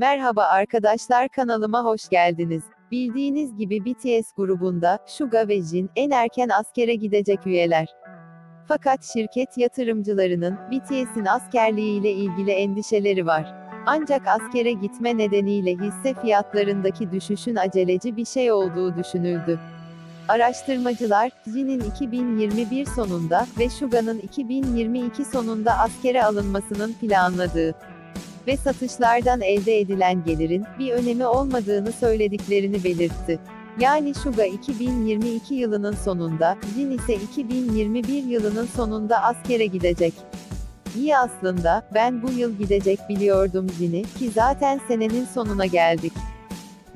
Merhaba arkadaşlar kanalıma hoş geldiniz. Bildiğiniz gibi BTS grubunda Suga ve Jin en erken askere gidecek üyeler. Fakat şirket yatırımcılarının BTS'in askerliğiyle ilgili endişeleri var. Ancak askere gitme nedeniyle hisse fiyatlarındaki düşüşün aceleci bir şey olduğu düşünüldü. Araştırmacılar, Jin'in 2021 sonunda ve Suga'nın 2022 sonunda askere alınmasının planladığı ve satışlardan elde edilen gelirin bir önemi olmadığını söylediklerini belirtti. Yani Suga 2022 yılının sonunda, Jin ise 2021 yılının sonunda askere gidecek. İyi aslında, ben bu yıl gidecek biliyordum Jin'i, ki zaten senenin sonuna geldik.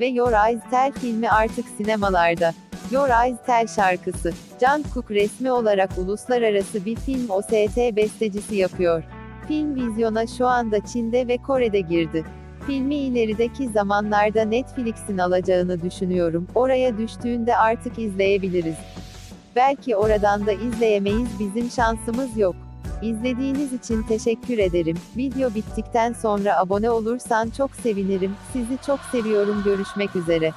Ve Your Eyes Tell filmi artık sinemalarda. Your Eyes Tell şarkısı, Jungkook resmi olarak uluslararası bir film OST bestecisi yapıyor. Film vizyona şu anda Çin'de ve Kore'de girdi. Filmi ilerideki zamanlarda Netflix'in alacağını düşünüyorum. Oraya düştüğünde artık izleyebiliriz. Belki oradan da izleyemeyiz bizim şansımız yok. İzlediğiniz için teşekkür ederim. Video bittikten sonra abone olursan çok sevinirim. Sizi çok seviyorum. Görüşmek üzere.